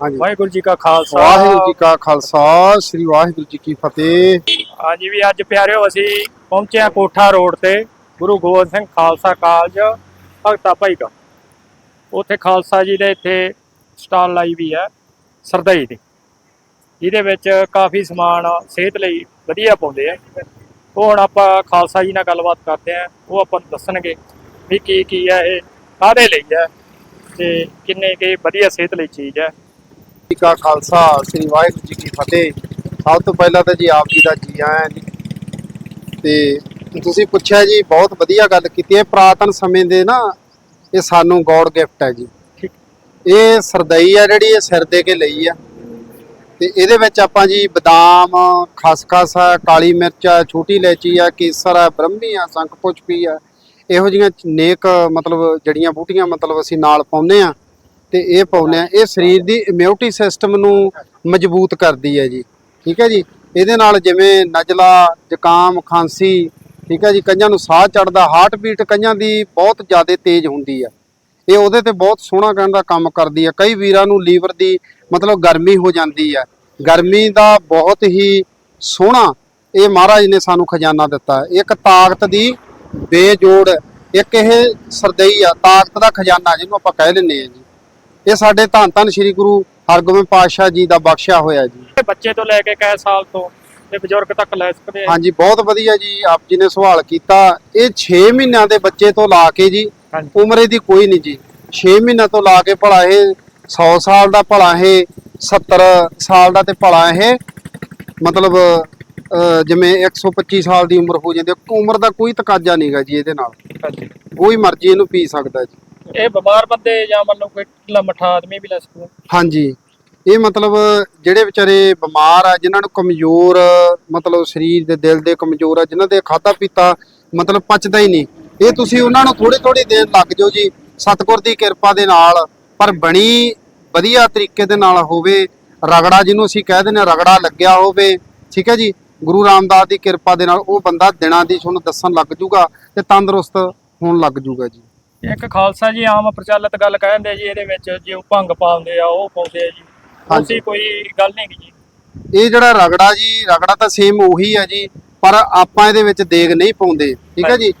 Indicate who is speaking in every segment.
Speaker 1: ਹਾਂਜੀ।
Speaker 2: ਵਾਹਿਗੁਰੂ ਜੀ ਕਾ ਖਾਲਸਾ।
Speaker 1: ਵਾਹਿਗੁਰੂ ਜੀ ਕਾ ਖਾਲਸਾ ਸ੍ਰੀ ਵਾਹਿਗੁਰੂ ਜੀ ਕੀ ਫਤਿਹ।
Speaker 2: ਹਾਂਜੀ ਵੀ ਅੱਜ ਪਿਆਰਿਓ ਅਸੀਂ ਪਹੁੰਚੇ ਹਾਂ ਕੋਠਾ ਰੋਡ ਤੇ ਗੁਰੂ ਗੋਬਿੰਦ ਸਿੰਘ ਖਾਲਸਾ ਕਾਲਜ ਭਗਤਾ ਭਾਈ ਕਾ ਉੱਥੇ ਖਾਲਸਾ ਜੀ ਦੇ ਇੱਥੇ ਸਟਾਲ ਲਾਈ ਵੀ ਹੈ ਸਰਦਈ ਦੀ। ਜਿਹਦੇ ਵਿੱਚ ਕਾਫੀ ਸਮਾਨ ਸਿਹਤ ਲਈ ਵਧੀਆ ਪਾਉਂਦੇ ਆ। ਉਹ ਹੁਣ ਆਪਾਂ ਖਾਲਸਾ ਜੀ ਨਾਲ ਗੱਲਬਾਤ ਕਰਦੇ ਆ ਉਹ ਆਪਾਂ ਨੂੰ ਦੱਸਣਗੇ ਵੀ ਕੀ ਕੀ ਹੈ ਇਹ ਕਾਹਦੇ ਲਈ ਹੈ ਤੇ ਕਿੰਨੇ ਕੇ ਵਧੀਆ ਸਿਹਤ ਲਈ ਚੀਜ਼ ਹੈ।
Speaker 1: ਜੀ ਕਾ ਖਾਲਸਾ ਸ੍ਰੀ ਵਾਹਿਗੁਰੂ ਜੀ ਕੀ ਫਤਿਹ। ਸਭ ਤੋਂ ਪਹਿਲਾਂ ਤਾਂ ਜੀ ਆਪ ਜੀ ਦਾ ਜੀ ਆਇਆਂ ਜੀ। ਤੇ ਤੁਸੀਂ ਪੁੱਛਿਆ ਜੀ ਬਹੁਤ ਵਧੀਆ ਗੱਲ ਕੀਤੀ ਹੈ। ਪ੍ਰਾਤਨ ਸਮੇਂ ਦੇ ਨਾ ਇਹ ਸਾਨੂੰ ਗੋਡ ਗਿਫਟ ਹੈ ਜੀ। ਇਹ ਸਰਦਈ ਆ ਜਿਹੜੀ ਇਹ ਸਿਰ ਦੇ ਕੇ ਲਈ ਆ। ਤੇ ਇਹਦੇ ਵਿੱਚ ਆਪਾਂ ਜੀ ਬਦਾਮ ਖਸਖਸ ਆ ਕਾਲੀ ਮਿਰਚ ਆ ਛੋਟੀ ਇਲਾਇਚੀ ਆ ਕੇਸਰ ਆ ਬ੍ਰਹਮੀ ਆ ਸ਼ੰਖ ਪੁਸ਼ਪੀ ਆ। ਇਹੋ ਜਿਹੀਆਂ ਨੇਕ ਮਤਲਬ ਜੜੀਆਂ ਬੂਟੀਆਂ ਮਤਲਬ ਅਸੀਂ ਨਾਲ ਪਾਉਂਦੇ ਆ। ਤੇ ਇਹ ਪਾਉਂਦੇ ਆ। ਇਹ ਸਰੀਰ ਦੀ ਇਮਿਊਨਿਟੀ ਸਿਸਟਮ ਨੂੰ ਮਜ਼ਬੂਤ ਕਰਦੀ ਹੈ ਜੀ। ਠੀਕ ਹੈ ਜੀ? ਇਹਦੇ ਨਾਲ ਜਿਵੇਂ ਨਜ਼ਲਾ, ਜ਼ੁਕਾਮ, ਖਾਂਸੀ, ਠੀਕ ਹੈ ਜੀ? ਕਈਆਂ ਨੂੰ ਸਾਹ ਚੜਦਾ ਹਾਰਟ ਬੀਟ ਕਈਆਂ ਦੀ ਬਹੁਤ ਜ਼ਿਆਦਾ ਤੇਜ਼ ਹੁੰਦੀ ਆ। ਇਹ ਉਹਦੇ ਤੇ ਬਹੁਤ ਸੋਹਣਾ ਕਹਿਣ ਦਾ ਕੰਮ ਕਰਦੀ ਆ। ਕਈ ਵੀਰਾਂ ਨੂੰ ਲੀਵਰ ਦੀ ਮਤਲਬ ਗਰਮੀ ਹੋ ਜਾਂਦੀ ਆ। ਗਰਮੀ ਦਾ ਬਹੁਤ ਹੀ ਸੋਹਣਾ ਇਹ ਮਹਾਰਾਜ ਨੇ ਸਾਨੂੰ ਖਜ਼ਾਨਾ ਦਿੱਤਾ। ਇੱਕ ਤਾਕਤ ਦੀ ਬੇਜੋੜ, ਇੱਕ ਇਹ ਸਰਦਈ ਆ, ਤਾਕਤ ਦਾ ਖਜ਼ਾਨਾ ਜਿਹਨੂੰ ਆਪਾਂ ਕਹਿ ਲੈਂਦੇ ਆ ਜੀ। ਇਹ ਸਾਡੇ ਧੰਨ ਧੰਨ ਸ੍ਰੀ ਗੁਰੂ ਹਰਗੋਬਿੰਦ ਪਾਤਸ਼ਾਹ ਜੀ ਦਾ ਬਖਸ਼ਿਆ ਹੋਇਆ ਜੀ।
Speaker 2: ਬੱਚੇ ਤੋਂ ਲੈ ਕੇ ਕੈ ਸਾਲ ਤੋਂ ਤੇ ਬਜ਼ੁਰਗ ਤੱਕ ਲੈ ਸਕਦੇ ਆ।
Speaker 1: ਹਾਂਜੀ ਬਹੁਤ ਵਧੀਆ ਜੀ ਆਪ ਜੀ ਨੇ ਸਵਾਲ ਕੀਤਾ। ਇਹ 6 ਮਹੀਨਿਆਂ ਦੇ ਬੱਚੇ ਤੋਂ ਲਾ ਕੇ ਜੀ
Speaker 2: ਹਾਂਜੀ।
Speaker 1: ਉਮਰੇ ਦੀ ਕੋਈ ਨਹੀਂ ਜੀ। 6 ਮਹੀਨਿਆਂ ਤੋਂ ਲਾ ਕੇ ਭਲਾ ਇਹ 100 ਸਾਲ ਦਾ ਭਲਾ ਇਹ 70 ਸਾਲ ਦਾ ਤੇ ਭਲਾ ਇਹ ਮਤਲਬ ਅਹ, ਜਿਵੇਂ 125 ਸਾਲ ਦੀ ਉਮਰ ਹੋ ਜਾਂਦੀ ਹੈ। ਉਮਰ ਦਾ ਕੋਈ ਤਕਾਜ਼ਾ ਨਹੀਂਗਾ ਜੀ ਇਹਦੇ ਨਾਲ।
Speaker 2: ਹਾਂਜੀ।
Speaker 1: ਕੋਈ ਮਰਜ਼ੀ ਇਹਨੂੰ ਪੀ ਸਕਦਾ ਜੀ।
Speaker 2: ਇਹ ਬਿਮਾਰ ਬੰਦੇ ਜਾਂ ਮੰਨ ਲਓ ਕੋਈ ਢਿੱਲਾ ਮੱਠਾ ਆਦਮੀ ਵੀ ਲੈ ਸਕਦਾ
Speaker 1: ਹਾਂਜੀ। ਇਹ ਮਤਲਬ ਜਿਹੜੇ ਵਿਚਾਰੇ ਬਿਮਾਰ ਆ, ਜਿਨ੍ਹਾਂ ਨੂੰ ਕਮਜ਼ੋਰ, ਮਤਲਬ ਸਰੀਰ ਦੇ, ਦਿਲ ਦੇ ਕਮਜ਼ੋਰ ਆ, ਜਿਨ੍ਹਾਂ ਦੇ ਖਾਦਾ ਪੀਤਾ, ਮਤਲਬ ਪਚਦਾ ਹੀ ਨਹੀਂ। ਇਹ ਤੁਸੀਂ ਉਹਨਾਂ ਨੂੰ ਥੋੜੀ ਥੋੜੀ ਦੇਰ ਲੱਗ ਜਾਓ ਜੀ, ਸਤਿਗੁਰ ਦੀ ਕਿਰਪਾ ਦੇ ਨਾਲ। ਪਰ ਬਣੀ ਵਧੀਆ ਤਰੀਕੇ ਦੇ ਨਾਲ ਹੋਵੇ, ਰਗੜਾ ਜਿਹਨੂੰ ਅਸੀਂ ਕਹਿ ਦਿੰਦੇ ਹਾਂ, ਰਗੜਾ ਲੱਗਿਆ ਹੋਵੇ, ਠੀਕ ਹੈ ਜੀ? ਗੁਰੂ ਰਾਮਦਾਸ ਦੀ ਕਿਰਪਾ ਦੇ ਨਾਲ ਉਹ ਬੰਦਾ ਦਿਨਾਂ ਦੀ ਤੁਹਾਨੂੰ ਦੱਸਣ ਲੱਗ ਜੂਗਾ ਤੇ ਤੰਦਰੁਸਤ ਹੋਣ ਲੱਗ ਜੂਗਾ ਜੀ।
Speaker 2: ਇੱਕ ਖਾਲਸਾ ਜੀ ਆਮ ਪ੍ਰਚਲਿਤ ਗੱਲ ਕਹਿੰਦੇ ਜੀ ਇਹਦੇ ਵਿੱਚ ਜਿਉ ਭੰਗ ਪਾਉਂਦੇ ਆ ਉਹ ਪਾਉਂਦੇ ਆ ਜੀ।
Speaker 1: ਹਾਂਜੀ।
Speaker 2: ਉਸੇ ਕੋਈ ਗੱਲ ਨਹੀਂ ਜੀ
Speaker 1: ਇਹ ਜਿਹੜਾ ਰਗੜਾ ਜੀ ਰਗੜਾ ਤਾਂ ਸੇਮ ਉਹੀ ਆ ਜੀ ਪਰ ਆਪਾਂ ਇਹਦੇ ਵਿੱਚ ਦੇਗ ਨਹੀਂ ਪਾਉਂਦੇ ਠੀਕ ਹੈ ਜੀ?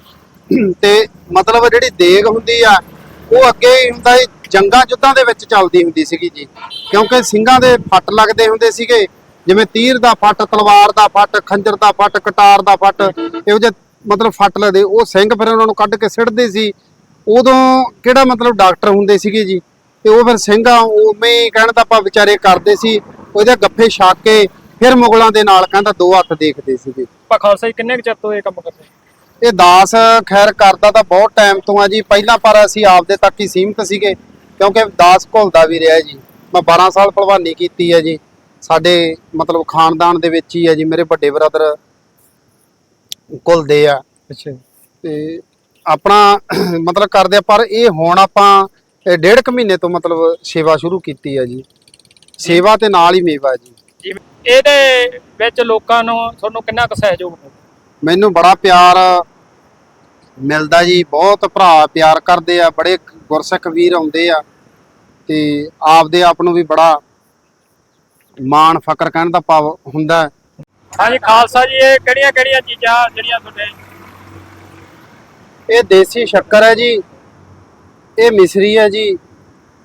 Speaker 1: ਤੇ ਮਤਲਬ ਜਿਹੜੀ ਦੇਗ ਹੁੰਦੀ ਆ ਉਹ ਅੱਗੇ ਹੀ ਹੁੰਦਾ ਸੀ ਜੰਗਾਂ ਯੁੱਧਾਂ ਦੇ ਵਿੱਚ ਚੱਲਦੀ ਹੁੰਦੀ ਸੀਗੀ ਜੀ। ਕਿਉਂਕਿ ਸਿੰਘਾਂ ਦੇ ਫੱਟ ਲੱਗਦੇ ਹੁੰਦੇ ਸੀਗੇ ਜਿਵੇਂ ਤੀਰ ਦਾ ਫੱਟ ਤਲਵਾਰ ਦਾ ਫੱਟ ਖੰਜਰ ਦਾ ਫੱਟ ਕਟਾਰ ਦਾ ਫੱਟ ਇਹੋ ਜਿਹੇ ਮਤਲਬ ਫੱਟ ਲੱਗਦੇ ਉਹ ਸਿੰਘ ਫਿਰ ਉਹਨਾਂ ਨੂੰ ਕੱਢ ਕੇ ਸਿੱਟਦੇ ਸੀ। ਉਦੋਂ ਕਿਹੜਾ ਮਤਲਬ ਡਾਕਟਰ ਹੁੰਦੇ ਸੀਗੇ ਜੀ? ਤੇ ਉਹ ਫਿਰ ਸਿੰਘਾਂ ਉਵੇਂ ਹੀ ਕਹਿਣ ਤਾਂ ਆਪਾਂ ਵਿਚਾਰੇ ਕਰਦੇ ਸੀ ਉਹਦੇ ਗੱਫੇ ਛਾਕ ਕੇ ਫਿਰ ਮੁਗਲਾਂ ਦੇ ਨਾਲ ਕਹਿੰਦਾ ਦੋ ਹੱਥ ਦੇਖਦੇ ਸੀਗੇ।
Speaker 2: ਆਪਾਂ ਖਾਲਸਾ ਜੀ ਕਿੰਨੇ ਕੁ ਚਿਰ ਤੋਂ ਇਹ ਕੰਮ ਕਰਦੇ
Speaker 1: ਇਹ ਦਾਸ ਖੈਰ ਕਰਦਾ ਤਾਂ ਬਹੁਤ ਟਾਈਮ ਤੋਂ ਆ ਜੀ ਪਹਿਲਾਂ ਪਰ ਅਸੀਂ ਆਪਦੇ ਤੱਕ ਹੀ ਸੀਮਿਤ ਸੀਗੇ ਕਿਉਂਕਿ ਦਾਸ ਘੁਲਦਾ ਵੀ ਰਿਹਾ ਜੀ। ਮੈਂ 12 ਸਾਲ ਭਲਵਾਨੀ ਕੀਤੀ ਹੈ ਜੀ ਸਾਡੇ ਮਤਲਬ ਖਾਨਦਾਨ ਦੇ ਵਿੱਚ ਹੀ ਹੈ ਜੀ ਮੇਰੇ ਵੱਡੇ ਬ੍ਰਦਰ ਘੁਲਦੇ ਆ।
Speaker 2: ਅੱਛਾ
Speaker 1: ਤੇ ਆਪਣਾ ਮਤਲਬ ਕਰਦੇ ਆ ਪਰ ਇਹ ਹੁਣ ਆਪਾਂ ਡੇਢ ਕੁ ਮਹੀਨੇ ਤੋਂ ਮਤਲਬ ਸੇਵਾ ਸ਼ੁਰੂ ਕੀਤੀ ਹੈ ਜੀ। ਸੇਵਾ ਤੇ ਨਾਲ ਹੀ ਮੇਵਾ ਜੀ।
Speaker 2: ਇਹਦੇ ਵਿੱਚ ਲੋਕਾਂ ਨੂੰ ਤੁਹਾਨੂੰ ਕਿੰਨਾ ਕੁ ਸਹਿਯੋਗ
Speaker 1: ਮੈਨੂੰ ਬੜਾ ਪਿਆਰ ਮਿਲਦਾ ਜੀ ਬਹੁਤ ਭਰਾ ਪਿਆਰ ਕਰਦੇ ਆ ਬੜੇ ਗੁਰਸਿੱਖ ਵੀਰ ਆਉਂਦੇ ਆ ਤੇ ਆਪਦੇ ਆਪ ਨੂੰ ਵੀ ਬੜਾ ਮਾਣ ਫਕਰ ਕਹਿਣ ਦਾ ਭਾਵ ਹੁੰਦਾ।
Speaker 2: ਹਾਂਜੀ ਖਾਲਸਾ ਜੀ ਇਹ ਕਿਹੜੀਆਂ ਕਿਹੜੀਆਂ ਚੀਜ਼ਾਂ ਜਿਹੜੀਆਂ ਤੁਹਾਡੇ
Speaker 1: ਇਹ ਦੇਸੀ ਸ਼ੱਕਰ ਹੈ ਜੀ ਇਹ ਮਿਸਰੀ ਹੈ ਜੀ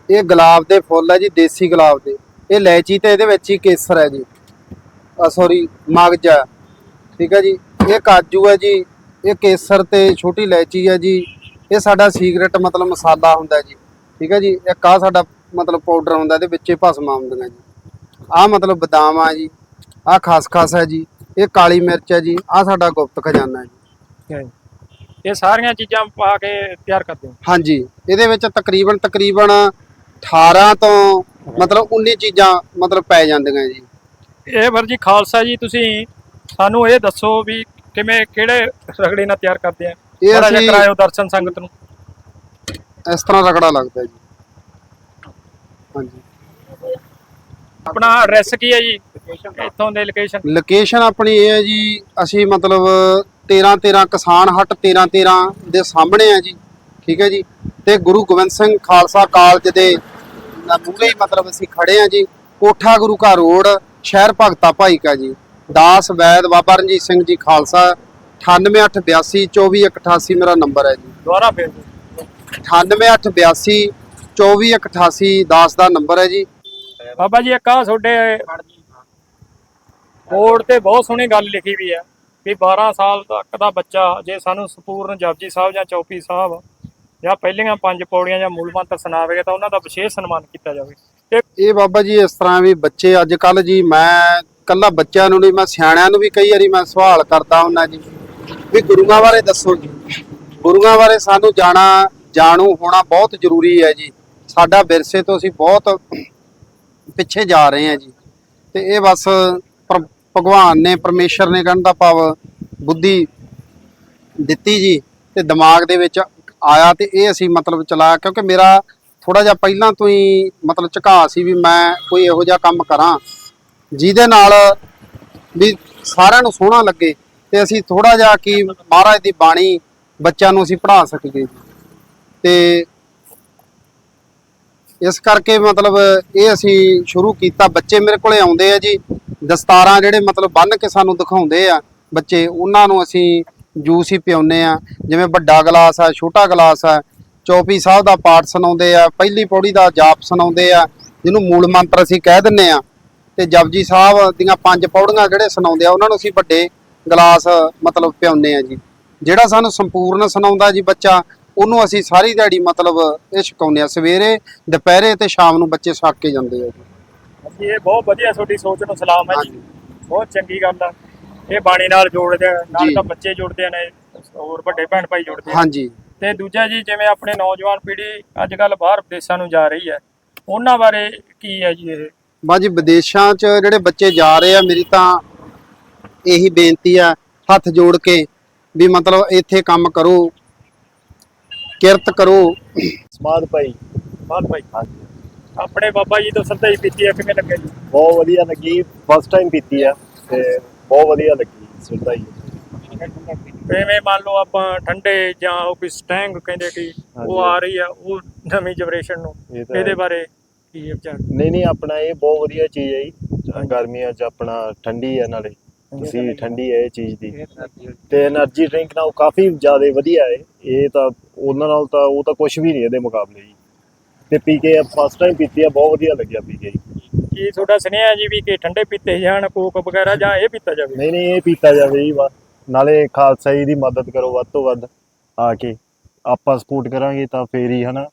Speaker 1: ਇਹ ਗੁਲਾਬ ਦੇ ਫੁੱਲ ਹੈ ਜੀ ਦੇਸੀ ਗੁਲਾਬ ਦੇ ਇਹ ਇਲਾਇਚੀ ਤੇ ਇਹਦੇ ਵਿੱਚ ਹੀ ਕੇਸਰ ਹੈ ਜੀ ਆ ਸੌਰੀ ਮਗਜ ਹੈ ਠੀਕ ਹੈ ਜੀ ਇਹ ਕਾਜੂ ਹੈ ਜੀ ਇਹ ਕੇਸਰ ਤੇ ਛੋਟੀ ਇਲਾਇਚੀ ਹੈ ਜੀ ਇਹ ਸਾਡਾ ਸੀਕ੍ਰੇਟ ਮਤਲਬ ਮਸਾਲਾ ਹੁੰਦਾ ਜੀ ਠੀਕ ਹੈ ਜੀ ਇੱਕ ਆ ਸਾਡਾ ਮਤਲਬ ਪਾਊਡਰ ਹੁੰਦਾ ਇਹਦੇ ਵਿੱਚ ਹੀ ਭਸਮਾਂ ਹੁੰਦੀਆਂ ਜੀ ਆ ਮਤਲਬ ਬਦਾਮ ਆ ਜੀ ਆ ਖਸਖਸ ਹੈ ਜੀ ਇਹ ਕਾਲੀ ਮਿਰਚ ਹੈ ਜੀ ਆ ਸਾਡਾ ਗੁਪਤ ਖਜ਼ਾਨਾ ਹੈ ਜੀ
Speaker 2: ਇਹ ਸਾਰੀਆਂ ਚੀਜ਼ਾਂ ਪਾ ਕੇ ਤਿਆਰ ਕਰਦੇ ਹੋ।
Speaker 1: ਹਾਂਜੀ ਇਹਦੇ ਵਿੱਚ ਤਕਰੀਬਨ ਤਕਰੀਬਨ 18 ਤੋਂ ਮਤਲਬ 19 ਚੀਜ਼ਾਂ ਮਤਲਬ ਪੈ ਜਾਂਦੀਆਂ ਜੀ।
Speaker 2: ਇਹ ਵਰ ਜੀ ਖਾਲਸਾ ਜੀ ਤੁਸੀਂ ਸਾਨੂੰ ਇਹ ਦੱਸੋ ਵੀ ਕਿਵੇਂ ਕਿਹੜੇ ਰਗੜੇ ਨਾਲ ਤਿਆਰ ਕਰਦੇ ਆ
Speaker 1: ਇਹ ਅਸੀਂ
Speaker 2: ਕਰਾਇਓ ਦਰਸ਼ਨ ਸੰਗਤ ਨੂੰ।
Speaker 1: ਇਸ ਤਰ੍ਹਾਂ ਰਗੜਾ ਲੱਗਦਾ ਜੀ। ਹਾਂਜੀ।
Speaker 2: ਆਪਣਾ ਐਡਰੈਸ ਕੀ ਹੈ ਜੀ? ਇੱਥੋਂ ਦੇ ਲੋਕੇਸ਼ਨ
Speaker 1: ਲੋਕੇਸ਼ਨ ਆਪਣੀ ਇਹ ਹੈ ਜੀ ਅਸੀਂ ਮਤਲਬ 13 13 ਕਿਸਾਨ ਹੱਟ 13 13 ਦੇ ਸਾਹਮਣੇ ਆ ਜੀ ਠੀਕ ਹੈ ਜੀ। ਤੇ ਗੁਰੂ ਗੋਬਿੰਦ ਸਿੰਘ ਖਾਲਸਾ ਕਾਲਜ ਦੇ ਮੂਹਰੇ ਮਤਲਬ ਅਸੀਂ ਖੜੇ ਆ ਜੀ ਕੋਠਾ ਗੁਰੂ ਘਰ ਰੋਡ ਸ਼ਹਿਰ ਭਗਤਾ ਭਾਈ ਕਾ ਜੀ। ਦਾਸ ਵੈਦ ਬਾਬਾ ਰਣਜੀਤ ਸਿੰਘ ਜੀ ਖਾਲਸਾ 9882242188 ਮੇਰਾ ਨੰਬਰ ਹੈ ਜੀ।
Speaker 2: ਦੁਬਾਰਾ ਫੇਰ ਜੀ।
Speaker 1: 9882242188 ਦਾਸ ਦਾ ਨੰਬਰ ਹੈ ਜੀ।
Speaker 2: ਬਾਬਾ ਜੀ ਇੱਕ ਆ ਤੁਹਾਡੇ ਬੋਰਡ ਤੇ ਬਹੁਤ ਸੋਹਣੀ ਗੱਲ ਲਿਖੀ ਵੀ ਹੈ। ਵੀ 12 ਸਾਲ ਤੱਕ ਦਾ ਬੱਚਾ ਜੇ ਸਾਨੂੰ ਸੰਪੂਰਨ ਜਪਜੀ ਸਾਹਿਬ ਜਾਂ ਚੌਪੀ ਸਾਹਿਬ ਜਾਂ ਪਹਿਲੀਆਂ ਪੰਜ ਪੌੜੀਆਂ ਜਾਂ ਮੂਲ ਮੰਤਰ ਸੁਣਾਵੇਗਾ ਤਾਂ ਉਹਨਾਂ ਦਾ ਵਿਸ਼ੇਸ਼ ਸਨਮਾਨ ਕੀਤਾ ਜਾਵੇ।
Speaker 1: ਇਹ ਬਾਬਾ ਜੀ ਇਸ ਤਰ੍ਹਾਂ ਵੀ ਬੱਚੇ ਅੱਜ ਕੱਲ ਜੀ ਮੈਂ ਕੱਲਾ ਬੱਚਿਆਂ ਨੂੰ ਨਹੀਂ, ਮੈਂ ਸਿਆਣਿਆਂ ਨੂੰ ਵੀ ਕਈ ਵਾਰੀ ਮੈਂ ਸਵਾਲ ਕਰਦਾ ਹੁੰਦਾ ਜੀ, ਵੀ ਗੁਰੂਆਂ ਬਾਰੇ ਦੱਸੋ ਜੀ। ਗੁਰੂਆਂ ਬਾਰੇ ਸਾਨੂੰ ਜਾਣਾ, ਜਾਣੂ ਹੋਣਾ ਬਹੁਤ ਜ਼ਰੂਰੀ ਹੈ ਜੀ। ਸਾਡਾ ਵਿਰਸੇ ਤੋਂ ਅਸੀਂ ਬਹੁਤ ਪਿੱਛੇ ਜਾ ਰਹੇ ਹਾਂ ਜੀ। ਤੇ ਇਹ ਬਸ ਪਰ- ਭਗਵਾਨ ਨੇ, ਪਰਮੇਸ਼ਰ ਨੇ ਕਹਿਣ ਦਾ ਭਾਵ ਬੁੱਧੀ ਦਿੱਤੀ ਜੀ ਤੇ ਦਿਮਾਗ ਦੇ ਵਿੱਚ ਆਇਆ ਤੇ ਇਹ ਅਸੀਂ ਮਤਲਬ ਚਲਾਇਆ ਕਿਉਂਕਿ ਮੇਰਾ ਥੋੜਾ ਜਿਹਾ ਪਹਿਲਾਂ ਤੋਂ ਹੀ ਮਤਲਬ ਝੁਕਾਅ ਸੀ ਵੀ ਮੈਂ ਕੋਈ ਇਹੋ ਜਿਹਾ ਕੰਮ ਕਰਾਂ, ਜਿਹਦੇ ਨਾਲ ਵੀ ਸਾਰਿਆਂ ਨੂੰ ਸੋਹਣਾ ਲੱਗੇ ਤੇ ਅਸੀਂ ਥੋੜਾ ਜਿਹਾ ਕੀ ਮਹਾਰਾਜ ਦੀ ਬਾਣੀ ਬੱਚਿਆਂ ਨੂੰ ਅਸੀਂ ਪੜ੍ਹਾ ਸਕੀਏ। ਤੇ ਇਸ ਕਰਕੇ ਮਤਲਬ ਇਹ ਅਸੀਂ ਸ਼ੁਰੂ ਕੀਤਾ, ਬੱਚੇ ਮੇਰੇ ਕੋਲੇ ਆਉਂਦੇ ਆ ਜੀ ਦਸਤਾਰਾਂ ਜਿਹੜੇ ਮਤਲਬ ਬੰਨ ਕੇ ਸਾਨੂੰ ਦਿਖਾਉਂਦੇ ਆ, ਬੱਚੇ, ਉਹਨਾਂ ਨੂੰ ਅਸੀਂ ਜੂਸ ਹੀ ਪਿਉਨੇ ਆ। ਜਿਵੇਂ ਵੱਡਾ ਗਲਾਸ ਆ, ਛੋਟਾ ਗਲਾਸ ਆ, ਚੌਪੀ ਸਾਹਿਬ ਦਾ ਪਾਠ ਸੁਣਾਉਂਦੇ ਆ, ਪਹਿਲੀ ਪੌੜੀ ਦਾ ਜਾਪ ਸੁਣਾਉਂਦੇ ਆ, ਜਿਹਨੂੰ ਮੂਲ ਮੰਤਰ ਅਸੀਂ ਕਹਿ ਦਿੰਨੇ ਆ। ਤੇ ਜਪਜੀ ਸਾਹਿਬ ਦੀਆਂ ਪੰਜ ਪੌੜੀਆਂ ਜਿਹੜੇ ਸੁਣਾਉਂਦੇ ਆ, ਉਹਨਾਂ ਨੂੰ ਅਸੀਂ ਵੱਡੇ ਗਲਾਸ ਮਤਲਬ ਪਿਉਨੇ ਆ ਜੀ। ਜਿਹੜਾ ਸਾਨੂੰ ਸੰਪੂਰਨ ਸੁਣਾਉਂਦਾ ਜੀ ਬੱਚਾ, ਉਹਨੂੰ ਅਸੀਂ ਸਾਰੀ ਦਿਹਾੜੀ ਮਤਲਬ ਇਹ ਛਕਾਉਂਦੇ ਆ। ਸਵੇਰੇ, ਦੁਪਹਿਰੇ ਤੇ ਸ਼ਾਮ ਨੂੰ ਬੱਚੇ ਛੱਕ ਕੇ ਜਾਂਦੇ ਆ ਜੀ।
Speaker 2: ਜੀ ਇਹ ਬਹੁਤ ਵਧੀਆ ਤੁਹਾਡੀ ਸੋਚ ਨੂੰ ਸਲਾਮ ਹੈ ਜੀ।
Speaker 1: ਹਾਂਜੀ।
Speaker 2: ਬਹੁਤ ਚੰਗੀ ਗੱਲ ਆ। ਇਹ ਬਾਣੀ ਨਾਲ ਜੋੜਦੇ ਆ ਨਾਲ। ਤਾਂ ਬੱਚੇ ਜੁੜਦੇ ਨੇ ਹੋਰ ਵੱਡੇ ਭੈਣ ਭਾਈ ਜੁੜਦੇ ਆ।
Speaker 1: ਹਾਂਜੀ।
Speaker 2: ਤੇ ਦੂਜਾ ਜੀ ਜਿਵੇਂ ਆਪਣੇ ਨੌਜਵਾਨ ਪੀੜ੍ਹੀ ਅੱਜ ਕੱਲ ਬਾਹਰ ਵਿਦੇਸ਼ਾਂ ਨੂੰ ਜਾ ਰਹੀ ਹੈ ਉਹਨਾਂ ਬਾਰੇ ਕੀ ਹੈ ਜੀ ਇਹ?
Speaker 1: ਬਾਜੀ ਵਿਦੇਸ਼ਾਂ 'ਚ ਜਿਹੜੇ ਬੱਚੇ ਜਾ ਰਹੇ ਆ ਮੇਰੀ ਤਾਂ ਇਹੀ ਬੇਨਤੀ ਆ ਹੱਥ ਜੋੜ ਕੇ ਵੀ ਮਤਲਬ ਇੱਥੇ ਕੰਮ ਕਰੋ ਕਿਰਤ ਕਰੋ।
Speaker 3: ਸਮਾਦ ਭਾਈ
Speaker 2: ਬਾਤ ਭਾਈ। ਆਪਣੇ ਬਾਬਾ ਜੀ ਤੋਂ ਸਰਦਾਈ ਪੀਤੀ ਆ ਕਿਵੇਂ ਲੱਗਿਆ ਜੀ
Speaker 3: ਬਹੁਤ ਵਧੀਆ ਲੱਗੀ ਫਸਟ ਟਾਈਮ ਪੀਤੀ ਆ ਤੇ ਬਹੁਤ ਵਧੀਆ ਲੱਗੀ ਸਰਦਾਈ
Speaker 2: ਕਿਵੇਂ ਮੰਨ ਲਓ ਆਪਾਂ ਠੰਡੇ ਜਾਂ ਉਹ ਕੋਈ ਸਟੈਂਗ ਕਹਿੰਦੇ ਕਿ ਉਹ ਆ ਰਹੀ ਆ ਉਹ ਨਵੀਂ ਜਨਰੇਸ਼ਨ ਨੂੰ
Speaker 3: ਇਹ
Speaker 2: ਇਹਦੇ ਬਾਰੇ ਕੀ ਵਿਚਾਰ?
Speaker 3: ਨਹੀਂ ਨਹੀਂ ਆਪਣਾ ਇਹ ਬਹੁਤ ਵਧੀਆ ਚੀਜ਼ ਹੈ ਜੀ। ਗਰਮੀਆਂ 'ਚ ਆਪਣਾ ਠੰਡੀ ਹੈ ਨਾਲੇ ਸੀ ਠੰਡੀ ਹੈ ਇਹ ਚੀਜ਼ ਦੀ। ਤੇ એનર્ਜੀ ਡਰਿੰਕ ਨਾਲ ਕਾਫੀ ਜ਼ਿਆਦਾ ਵਧੀਆ ਹੈ। ਇਹ ਤਾਂ ਉਹਨਾਂ ਨਾਲ ਤਾਂ ਉਹ ਤਾਂ ਕੁਝ ਵੀ ਨਹੀਂ ਇਹਦੇ ਮੁਕਾਬਲੇ ਜੀ। ਤੇ ਪੀ ਕੇ ਫਸਟ ਟਾਈਮ ਪੀਤੀ ਆ ਬਹੁਤ ਵਧੀਆ ਲੱਗਿਆ ਪੀ ਕੇ।
Speaker 2: ਕੀ ਤੁਹਾਡਾ ਸੁਨੇਹਾ ਜੀ ਵੀ ਕਿ ਠੰਡੇ ਪੀਤੇ ਜਾਣ ਕੋਕ ਵਗੈਰਾ ਜਾਂ ਇਹ ਪੀਤਾ ਜਾਵੇ?
Speaker 3: ਨਹੀਂ ਨਹੀਂ ਇਹ ਪੀਤਾ ਜਾਵੇ ਜੀ ਵਾ। ਨਾਲੇ ਖਾਲਸਾ ਜੀ ਦੀ ਮਦਦ ਕਰੋ ਵੱਧ ਤੋਂ ਵੱਧ ਆ ਕੇ। ਆਪਾਂ ਸਪੋਰਟ ਕਰਾਂਗੇ ਤਾਂ ਫੇਰ ਹੀ ਹਨਾ।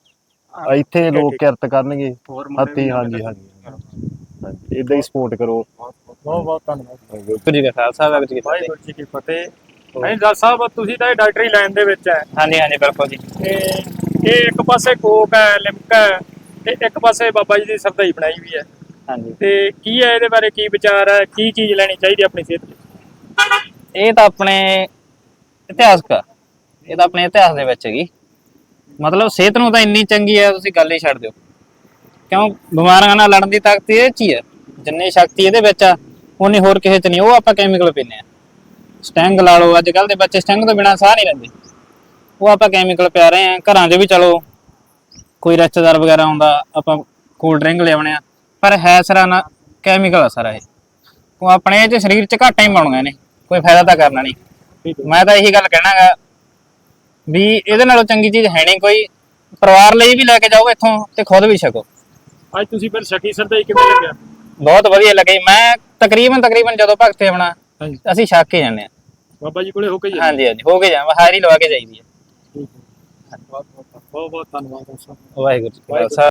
Speaker 3: ਇੱਥੇ ਲੋਕ ਕਿਰਤ ਕਰਨਗੇ ਹੱਥੀ ਹਾਂਜੀ ਹਾਂਜੀ। ਹਾਂਜੀ ਇਦਾਂ ਹੀ ਸਪੋਰਟ ਕਰੋ।
Speaker 2: ਬਹੁਤ ਬਹੁਤ ਧੰਨਵਾਦ।
Speaker 4: ਜੀ ਖਾਲਸਾ ਵਾਹਿਗੁਰੂ ਜੀ ਕੀ ਫਤਿਹ।
Speaker 2: ਵਾਹਿਗੁਰੂ ਜੀ ਕੀ ਫਤਿਹ। ਨਹੀਂ ਦੱਸ ਸਾਹਿਬ ਤੁਸੀਂ ਤਾਂ ਇਹ ਡਾਕਟਰੀ ਲਾਈਨ ਦੇ ਵਿੱਚ ਹੈ।
Speaker 4: ਹਾਂਜੀ ਹਾਂਜੀ ਬਿਲਕੁਲ ਜੀ।
Speaker 2: ਤੇ ਇਹ ਇੱਕ ਪਾਸੇ ਕੋਕ ਹੈ ਲਿਮਕਾ ਹੈ ਤੇ ਇੱਕ ਪਾਸੇ ਬਾਬਾ ਜੀ ਦੀ ਸਰਦਾਈ ਬਣਾਈ ਵੀ ਹੈ।
Speaker 4: ਹਾਂਜੀ।
Speaker 2: ਤੇ ਕੀ ਹੈ ਇਹਦੇ ਬਾਰੇ ਕੀ ਵਿਚਾਰ ਹੈ ਕੀ ਚੀਜ਼ ਲੈਣੀ ਚਾਹੀਦੀ ਆਪਣੀ ਸਿਹਤ ਲਈ?
Speaker 4: ਇਹ ਤਾਂ ਆਪਣੇ ਇਤਿਹਾਸਕ। ਇਹ ਤਾਂ ਆਪਣੇ ਇਤਿਹਾਸ ਦੇ ਵਿੱਚ ਹੈਗੀ। ਮਤਲਬ ਸਿਹਤ ਨੂੰ ਤਾਂ ਇੰਨੀ ਚੰਗੀ ਹੈ ਤੁਸੀਂ ਗੱਲ ਹੀ ਛੱਡ ਦਿਓ। ਕਿਉਂ? ਬਿਮਾਰੀਆਂ ਨਾਲ ਲੜਨ ਦੀ ਤਾਕਤ ਇਹ 'ਚ ਹੀ ਹੈ। ਜਿੰਨੀ ਸ਼ਕਤੀ ਇਹਦੇ ਵਿੱਚ ਆ ਉਨੀ ਹੋਰ ਕਿਸੇ 'ਚ ਨਹੀਂ। ਉਹ ਆਪਾਂ ਕੈਮੀਕਲ ਪੀਂਦੇ ਆ। ਸਟੈਂਗ ਲਾ ਲਓ। ਅੱਜ ਕੱਲ ਦੇ ਬੱਚੇ ਸਟੈਂਗ ਤੋਂ ਬਿਨਾ ਸਾਹ ਨਹੀਂ ਲੈਂਦੇ। ਉਹ ਆਪਾਂ ਕੈਮੀਕਲ ਪਿਆ ਰਹੇ ਆ ਘਰਾਂ 'ਚ ਵੀ ਚਲੋ ਕੋਈ ਰਿਸ਼ਤੇਦਾਰ ਵਗੈਰਾ ਆਉਂਦਾ ਆਪਾਂ ਕੋਲਡ ਡਰਿੰਕ ਲਿਆਉਣੇ ਆ ਪਰ ਹੈ ਸਾਰਾ ਨਾ ਕੈਮੀਕਲ ਆ ਸਾਰਾ ਇਹ। ਉਹ ਆਪਣੇ ਚ ਸਰੀਰ ਚ ਘਾਟਾਂ ਹੀ ਪਾਉਣੀਆਂ ਨੇ ਕੋਈ ਫਾਇਦਾ ਤਾਂ ਕਰਨਾ ਨਹੀਂ। ਮੈਂ ਤਾਂ ਇਹੀ ਗੱਲ ਕਹਿਣਾਗਾ ਵੀ ਇਹਦੇ ਨਾਲੋਂ ਚੰਗੀ ਚੀਜ਼ ਹੈ ਨਹੀਂ ਕੋਈ ਪਰਿਵਾਰ ਲਈ ਵੀ ਲੈ ਕੇ ਜਾਓ ਇੱਥੋਂ ਤੇ ਖੁਦ ਵੀ ਛਕੋ।
Speaker 2: ਅੱਜ ਤੁਸੀਂ ਫਿਰ ਸ਼ਕੀ ਸਰਦਾਈ ਕਿਵੇਂ ਲੱਗਿਆ?
Speaker 4: ਬਹੁਤ ਵਧੀਆ ਲੱਗੀ ਮੈਂ ਤਕਰੀਬਨ ਤਕਰੀਬਨ ਜਦੋਂ ਭਗਤੇ ਆਉਣਾ ਅਸੀਂ ਛੱਕ ਕੇ ਜਾਂਦੇ ਆ
Speaker 2: ਬਾਬਾ ਜੀ ਕੋਲੇ ਹੋ ਕੇ ਜੀ
Speaker 4: ਹਾਂਜੀ ਹਾਂਜੀ ਹੋ ਕੇ ਜਾ ਹਾਜ਼ਰੀ ਲਵਾ ਕੇ ਜਾਈਦੀ ਹੈ।
Speaker 2: ਬਹੁਤ ਬਹੁਤ ਬਹੁਤ ਧੰਨਵਾਦ।
Speaker 4: ਵਾਹਿਗੁਰੂ ਜੀ ਕਾ ਖਾਲਸਾ।